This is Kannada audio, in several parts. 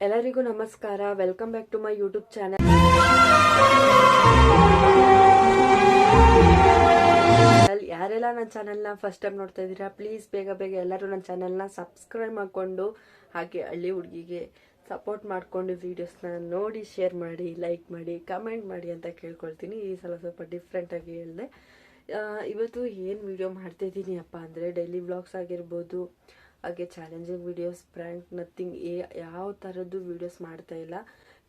ಎಲ್ಲರಿಗೂ ನಮಸ್ಕಾರ. Welcome back to my YouTube channel ಯಾರೆಲ್ಲ ನನ್ನ ಚಾನೆಲ್ನ ಫಸ್ಟ್ ಟೈಮ್ ನೋಡ್ತಾ ಇದ್ದೀರಾ ಪ್ಲೀಸ್ ಬೇಗ ಬೇಗ ಎಲ್ಲರೂ ನನ್ನ ಚಾನೆಲ್ನ ಸಬ್ಸ್ಕ್ರೈಬ್ ಮಾಡಿಕೊಂಡು, ಹಾಗೆ ಹಳ್ಳಿ ಹುಡುಗಿಗೆ ಸಪೋರ್ಟ್ ಮಾಡಿಕೊಂಡು ವೀಡಿಯೋಸ್ನ ನೋಡಿ ಶೇರ್ ಮಾಡಿ ಲೈಕ್ ಮಾಡಿ ಕಮೆಂಟ್ ಮಾಡಿ ಅಂತ ಕೇಳ್ಕೊಳ್ತೀನಿ. ಈ ಸಲ ಸ್ವಲ್ಪ ಡಿಫ್ರೆಂಟಾಗಿ ಹೇಳಿದೆ. ಇವತ್ತು ಏನು ವಿಡಿಯೋ ಮಾಡ್ತಾ ಇದ್ದೀನಿ ಅಪ್ಪ ಅಂದರೆ ಡೈಲಿ ವ್ಲಾಗ್ಸ್ ಆಗಿರ್ಬೋದು ಹಾಗೆ ಚಾಲೆಂಜಿಂಗ್ ವೀಡಿಯೋಸ್ ಪ್ರ್ಯಾಂಕ್ ನಥಿಂಗ್ ಏ, ಯಾವ ಥರದ್ದು ವೀಡಿಯೋಸ್ ಮಾಡ್ತಾ ಇಲ್ಲ.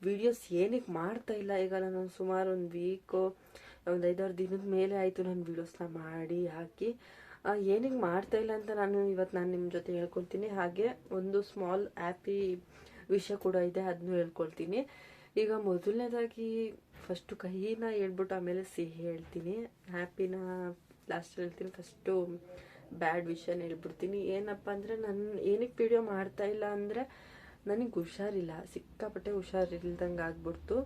ವೀಡಿಯೋಸ್ ಏನಕ್ಕೆ ಮಾಡ್ತಾ ಇಲ್ಲ? ಈಗ ನಾನು ಸುಮಾರು ಒಂದು ವೀಕು ಒಂದು ಐದಾರು ದಿನದ ಮೇಲೆ ಆಯಿತು ನಾನು ವೀಡಿಯೋಸ್ನ ಮಾಡಿ, ಹಾಕಿ. ಏನಕ್ಕೆ ಮಾಡ್ತಾ ಇಲ್ಲ ಅಂತ ನಾನು ಇವತ್ತು ನಾನು ನಿಮ್ಮ ಜೊತೆ ಹೇಳ್ಕೊಳ್ತೀನಿ. ಹಾಗೆ ಒಂದು ಸ್ಮಾಲ್ ಹ್ಯಾಪಿ ವಿಷಯ ಕೂಡ ಇದೆ ಅದನ್ನು ಹೇಳ್ಕೊಳ್ತೀನಿ. ಈಗ ಮೊದಲನೇದಾಗಿ ಫಸ್ಟು ಕಹಿನ ಹೇಳ್ಬಿಟ್ಟು ಆಮೇಲೆ ಸಿಹಿ ಹೇಳ್ತೀನಿ. ಹ್ಯಾಪಿನ ಲಾಸ್ಟ್ ಹೇಳ್ತೀನಿ. ಫಸ್ಟು ಬ್ಯಾಡ್ ವಿಷಯನ ಹೇಳ್ಬಿಡ್ತೀನಿ ಏನಪ್ಪ ಅಂದರೆ ನಾನು, ಏನಕ್ಕೆ ವಿಡಿಯೋ ಮಾಡ್ತಾ ಇಲ್ಲ ಅಂದರೆ ನನಗೆ ಹುಷಾರಿಲ್ಲ. ಸಿಕ್ಕಾಪಟ್ಟೆ ಹುಷಾರಿಲ್ದಂಗೆ ಆಗ್ಬಿಡ್ತು.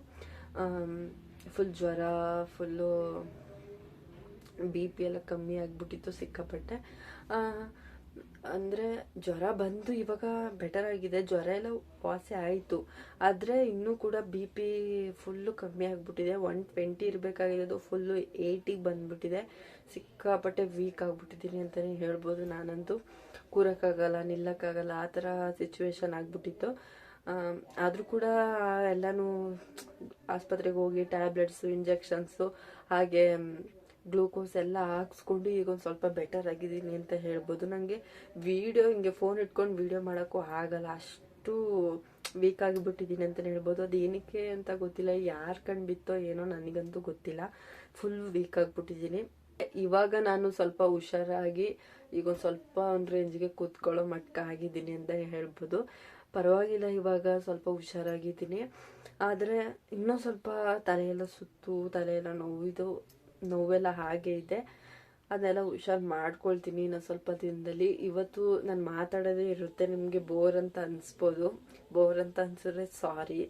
ಫುಲ್ ಜ್ವರ ಫುಲ್ಲು ಬಿ ಪಿ ಎಲ್ಲ ಕಮ್ಮಿ ಆಗಿಬಿಟ್ಟಿತ್ತು ಸಿಕ್ಕಾಪಟ್ಟೆ. ಅಂದರೆ ಜ್ವರ ಬಂದು ಇವಾಗ ಬೆಟರ್ ಆಗಿದೆ. ಜ್ವರ ಎಲ್ಲ ವಾಸಿ ಆಯಿತು. ಆದರೆ ಇನ್ನೂ ಕೂಡ ಬಿ ಪಿ ಫುಲ್ಲು ಕಮ್ಮಿ ಆಗಿಬಿಟ್ಟಿದೆ. ಒನ್ ಟ್ವೆಂಟಿ ಇರಬೇಕಾಗಿರೋದು ಫುಲ್ಲು ಏಯ್ಟಿಗೆ ಬಂದ್ಬಿಟ್ಟಿದೆ. ಸಿಕ್ಕಾಪಟ್ಟೆ ವೀಕ್ ಆಗಿಬಿಟ್ಟಿದ್ದೀನಿ ಅಂತಲೇ ಹೇಳ್ಬೋದು ನಾನಂತೂ. ಕೂರೋಕ್ಕಾಗಲ್ಲ, ನಿಲ್ಲಕ್ಕಾಗಲ್ಲ, ಆ ಥರ ಸಿಚುವೇಶನ್ ಆಗ್ಬಿಟ್ಟಿತ್ತು. ಆದರೂ ಕೂಡ ಎಲ್ಲನೂ ಆಸ್ಪತ್ರೆಗೆ ಹೋಗಿ ಟ್ಯಾಬ್ಲೆಟ್ಸು ಇಂಜೆಕ್ಷನ್ಸು ಹಾಗೆ ಗ್ಲೂಕೋಸ್ ಎಲ್ಲ ಹಾಕ್ಸ್ಕೊಂಡು ಈಗ ಒಂದು ಸ್ವಲ್ಪ ಬೆಟರ್ ಆಗಿದ್ದೀನಿ ಅಂತ ಹೇಳ್ಬೋದು. ನನಗೆ ವೀಡಿಯೋ ಹಿಂಗೆ ಫೋನ್ ಇಟ್ಕೊಂಡು ವೀಡಿಯೋ ಮಾಡೋಕ್ಕೂ ಆಗಲ್ಲ. ಅಷ್ಟು ವೀಕ್ ಆಗಿಬಿಟ್ಟಿದ್ದೀನಿ ಅಂತಲೇ ಹೇಳ್ಬೋದು. ಅದು ಏನಕ್ಕೆ ಅಂತ ಗೊತ್ತಿಲ್ಲ. ಯಾರು ಕಂಡು ಬಿತ್ತೋ ಏನೋ ನನಗಂತೂ ಗೊತ್ತಿಲ್ಲ. ಫುಲ್ ವೀಕ್ ಆಗಿಬಿಟ್ಟಿದ್ದೀನಿ. ಇವಾಗ ನಾನು ಸ್ವಲ್ಪ ಹುಷಾರಾಗಿ ಈಗ ಒಂದು ಸ್ವಲ್ಪ ಒಂದು ರೇಂಜ್ಗೆ ಕೂತ್ಕೊಳ್ಳೋ ಮಟ್ಟ ಆಗಿದ್ದೀನಿ ಅಂತ ಹೇಳ್ಬೋದು. ಪರವಾಗಿಲ್ಲ, ಇವಾಗ ಸ್ವಲ್ಪ ಹುಷಾರಾಗಿದ್ದೀನಿ. ಆದರೆ ಇನ್ನೂ ಸ್ವಲ್ಪ ತಲೆಯೆಲ್ಲ ಸುತ್ತು, ತಲೆಯೆಲ್ಲ ನೋವಿದು ನೋವೆಲ್ಲ ಹಾಗೆ ಇದೆ. ಅದನ್ನೆಲ್ಲ ಹುಷಾರು ಮಾಡ್ಕೊಳ್ತೀನಿ ಇನ್ನೊಂದು ಸ್ವಲ್ಪ ದಿನದಲ್ಲಿ. ಇವತ್ತು ನಾನು ಮಾತಾಡೋದೇ ಇರುತ್ತೆ, ನಿಮಗೆ ಬೋರ್ ಅಂತ ಅನಿಸ್ಬೋದು. ಬೋರ್ ಅಂತ ಅನ್ಸಿದ್ರೆ ಸಾರಿ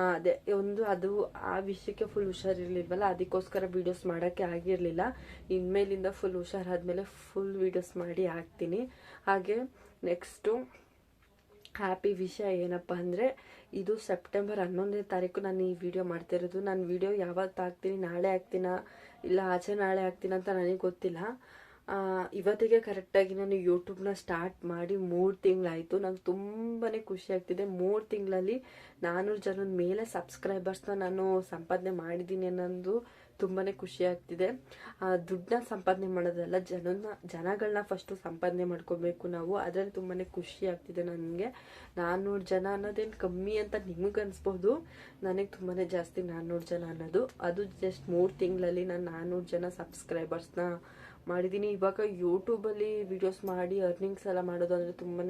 ಅದೇ, ಒಂದು ಅದು ಆ ವಿಷಯಕ್ಕೆ ಫುಲ್ ಹುಷಾರಿರ್ಲಿಲ್ವಲ್ಲ, ಅದಕ್ಕೋಸ್ಕರ ವೀಡಿಯೋಸ್ ಮಾಡೋಕ್ಕೆ ಆಗಿರಲಿಲ್ಲ. ಇನ್ಮೇಲಿಂದ ಫುಲ್ ಹುಷಾರಾದ್ಮೇಲೆ ಫುಲ್ ವೀಡಿಯೋಸ್ ಮಾಡಿ ಹಾಕ್ತೀನಿ. ಹಾಗೆ ನೆಕ್ಸ್ಟು ಹ್ಯಾಪಿ ವಿಷಯ ಏನಪ್ಪ ಅಂದರೆ, ಇದು ಸೆಪ್ಟೆಂಬರ್ ಹನ್ನೊಂದನೇ ತಾರೀಕು ನಾನು ಈ ವಿಡಿಯೋ ಮಾಡ್ತಿರೋದು. ನಾನು ವಿಡಿಯೋ ಯಾವತ್ತು ಹಾಕ್ತೀನಿ, ನಾಳೆ ಹಾಕ್ತೀನ, ಇಲ್ಲ ಆಚೆ ನಾಳೆ ಹಾಕ್ತೀನ ಅಂತ ನನಗೆ ಗೊತ್ತಿಲ್ಲ. ಇವತ್ತಿಗೆ ಕರೆಕ್ಟಾಗಿ ನಾನು ಯೂಟ್ಯೂಬ್ನ ಸ್ಟಾರ್ಟ್ ಮಾಡಿ ಮೂರು ತಿಂಗಳಾಯಿತು. ನಂಗೆ ತುಂಬಾ ಖುಷಿ ಆಗ್ತಿದೆ. ಮೂರು ತಿಂಗಳಲ್ಲಿ ನಾನ್ನೂರು ಜನದ ಮೇಲೆ ಸಬ್ಸ್ಕ್ರೈಬರ್ಸ್ನ ನಾನು ಸಂಪಾದನೆ ಮಾಡಿದ್ದೀನಿ ಅನ್ನೋದು ತುಂಬಾ ಖುಷಿ ಆಗ್ತಿದೆ ದುಡ್ಡನ್ನ ಸಂಪಾದನೆ ಮಾಡೋದಲ್ಲ ಜನನ ಜನಗಳನ್ನ ಫಸ್ಟು ಸಂಪಾದನೆ ಮಾಡ್ಕೋಬೇಕು ನಾವು. ಅದರಲ್ಲಿ ತುಂಬಾ ಖುಷಿ ಆಗ್ತಿದೆ ನನಗೆ. ನಾನ್ನೂರು ಜನ ಅನ್ನೋದೇನು ಕಮ್ಮಿ ಅಂತ ನಿಮಗೆ ಅನಿಸ್ಬೋದು ನನಗೆ ತುಂಬಾ ಜಾಸ್ತಿ ನಾನ್ನೂರು ಜನ ಅನ್ನೋದು. ಅದು ಜಸ್ಟ್ ಮೂರು ತಿಂಗಳಲ್ಲಿ ನಾನು ನಾನ್ನೂರು ಜನ ಸಬ್ಸ್ಕ್ರೈಬರ್ಸ್ನ ಮಾಡಿದ್ದೀನಿ ಇವಾಗ ಯೂಟ್ಯೂಬಲ್ಲಿ ವಿಡಿಯೋಸ್ ಮಾಡಿ ಅರ್ನಿಂಗ್ಸ್ ಎಲ್ಲ ಮಾಡೋದು ಅಂದರೆ ತುಂಬಾ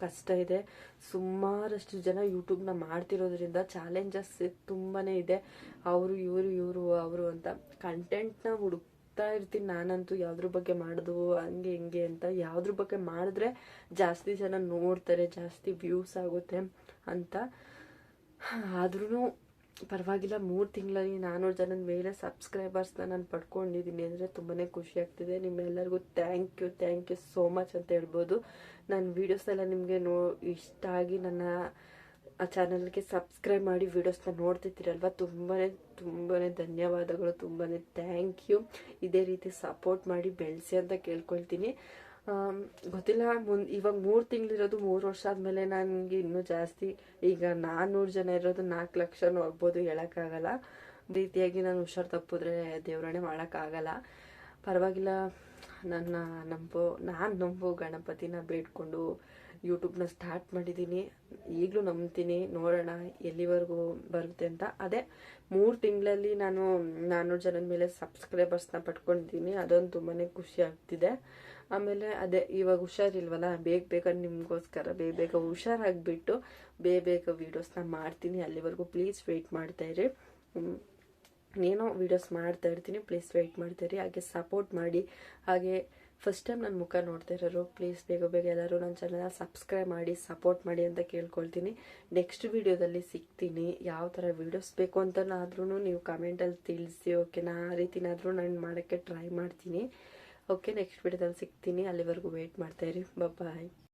ಕಷ್ಟ ಇದೆ. ಸುಮಾರಷ್ಟು ಜನ ಯೂಟ್ಯೂಬ್ನ ಮಾಡ್ತಿರೋದ್ರಿಂದ ಚಾಲೆಂಜಸ್ ತುಂಬಾ ಇದೆ. ಅವರು, ಇವರು ಇವರು, ಅವರು ಅಂತ. ಕಂಟೆಂಟ್ನ ಹುಡುಕ್ತಾ ಇರ್ತೀನಿ ನಾನಂತೂ. ಯಾವ್ದ್ರ ಬಗ್ಗೆ ಮಾಡೋದು, ಹಂಗೆ, ಹಿಂಗೆ ಅಂತ. ಯಾವ್ದ್ರ ಬಗ್ಗೆ ಮಾಡಿದ್ರೆ ಜಾಸ್ತಿ ಜನ ನೋಡ್ತಾರೆ, ಜಾಸ್ತಿ ವ್ಯೂಸ್ ಆಗುತ್ತೆ ಅಂತ. ಆದ್ರೂ ಪರವಾಗಿಲ್ಲ, ಮೂರು ತಿಂಗಳಲ್ಲಿ ನಾನ್ನೂರು ಜನದ ಮೇಲೆ ಸಬ್ಸ್ಕ್ರೈಬರ್ಸ್ನ ನಾನು ಪಡ್ಕೊಂಡಿದ್ದೀನಿ ಅಂದರೆ ತುಂಬಾ ಖುಷಿ ಆಗ್ತಿದೆ. ನಿಮ್ಮೆಲ್ಲರಿಗೂ thank you thank you so much ಅಂತ ಹೇಳ್ಬೋದು. ನನ್ನ ವೀಡಿಯೋಸ್ ಎಲ್ಲ ನಿಮಗೆ ನೋ, ಇಷ್ಟ ಆಗಿ ನನ್ನ, ಆ ಚಾನಲ್ಗೆ ಸಬ್ಸ್ಕ್ರೈಬ್ ಮಾಡಿ ವೀಡಿಯೋಸ್ನ ನೋಡ್ತಿದ್ದೀರಲ್ವ? ತುಂಬಾ ತುಂಬಾ ಧನ್ಯವಾದಗಳು ತುಂಬಾ ಥ್ಯಾಂಕ್ ಯು ಇದೇ ರೀತಿ ಸಪೋರ್ಟ್ ಮಾಡಿ ಬೆಳೆಸಿ ಅಂತ ಕೇಳ್ಕೊಳ್ತೀನಿ. ಗೊತ್ತಿಲ್ಲ ಮುನ್ ಇವಾಗ ಮೂರು ತಿಂಗಳಿರೋದು ಮೂರು ವರ್ಷ ಆದಮೇಲೆ ನನಗೆ ಇನ್ನೂ ಜಾಸ್ತಿ. ಈಗ ನಾನ್ನೂರು ಜನ ಇರೋದು ನಾಲ್ಕು ಲಕ್ಷನೂ ಆಗ್ಬೋದು ಹೇಳೋಕ್ಕಾಗಲ್ಲ. ರೀತಿಯಾಗಿ ನಾನು ಹುಷಾರು ತಪ್ಪಿದ್ರೆ ದೇವರಣೆ ಮಾಡೋಕ್ಕಾಗಲ್ಲ. ಪರವಾಗಿಲ್ಲ. ನನ್ನ ನಂಬೋ, ನಾನು ನಂಬೋ ಗಣಪತಿನ ಬೇಡ್ಕೊಂಡು ಯೂಟ್ಯೂಬ್ನ ಸ್ಟಾರ್ಟ್ ಮಾಡಿದ್ದೀನಿ ಈಗಲೂ ನಂಬ್ತೀನಿ. ನೋಡೋಣ ಎಲ್ಲಿವರೆಗೂ ಬರುತ್ತೆ ಅಂತ. ಅದೇ, ಮೂರು ತಿಂಗಳಲ್ಲಿ ನಾನು ನಾನ್ನೂರು ಜನದ ಮೇಲೆ ಸಬ್ಸ್ಕ್ರೈಬರ್ಸ್ನ ಪಡ್ಕೊಂಡಿದ್ದೀನಿ ಅದೊಂದು ತುಂಬಾ ಖುಷಿ ಆಗ್ತಿದೆ. ಆಮೇಲೆ ಅದೇ, ಇವಾಗ ಹುಷಾರಿಲ್ವಲ್ಲ? ಬೇಗ ಬೇಗ ನಿಮಗೋಸ್ಕರ ಬೇಗ ಬೇಗ ಹುಷಾರಾಗಿಬಿಟ್ಟು ಬೇಗ ಬೇಗ ವೀಡಿಯೋಸ್ನ ಮಾಡ್ತೀನಿ. ಅಲ್ಲಿವರೆಗೂ ಪ್ಲೀಸ್ ವೆಯ್ಟ್ ಮಾಡ್ತಾಯಿರಿ ಏನೋ ವೀಡಿಯೋಸ್ ಮಾಡ್ತಾ ಇರ್ತೀನಿ ಪ್ಲೀಸ್ ವೆಯ್ಟ್ ಮಾಡ್ತೀರಿ, ಹಾಗೆ ಸಪೋರ್ಟ್ ಮಾಡಿ. ಹಾಗೆ ಫಸ್ಟ್ ಟೈಮ್ ನನ್ನ ಮುಖ ನೋಡ್ತಾ ಇರೋರು ಪ್ಲೀಸ್ ಬೇಗ ಬೇಗ ಎಲ್ಲರೂ ನನ್ನ ಚಾನಲ್ನ ಸಬ್ಸ್ಕ್ರೈಬ್ ಮಾಡಿ ಸಪೋರ್ಟ್ ಮಾಡಿ ಅಂತ ಕೇಳ್ಕೊಳ್ತೀನಿ. ನೆಕ್ಸ್ಟ್ ವೀಡಿಯೋದಲ್ಲಿ ಸಿಗ್ತೀನಿ. ಯಾವ ಥರ ವೀಡಿಯೋಸ್ ಬೇಕು ಅಂತನಾದ್ರೂ ನೀವು ಕಮೆಂಟಲ್ಲಿ ತಿಳಿಸಿ ಓಕೆನಾ ಆ ರೀತಿನಾದರೂ ನಾನು ಮಾಡೋಕ್ಕೆ ಟ್ರೈ ಮಾಡ್ತೀನಿ. ಓಕೆ ನೆಕ್ಸ್ಟ್ ವೀಡಿಯೋದಲ್ಲಿ ಸಿಗ್ತೀನಿ. ಅಲ್ಲಿವರೆಗೂ ವೆಯ್ಟ್ ಮಾಡ್ತಾಯಿರಿ ಬಾಯ್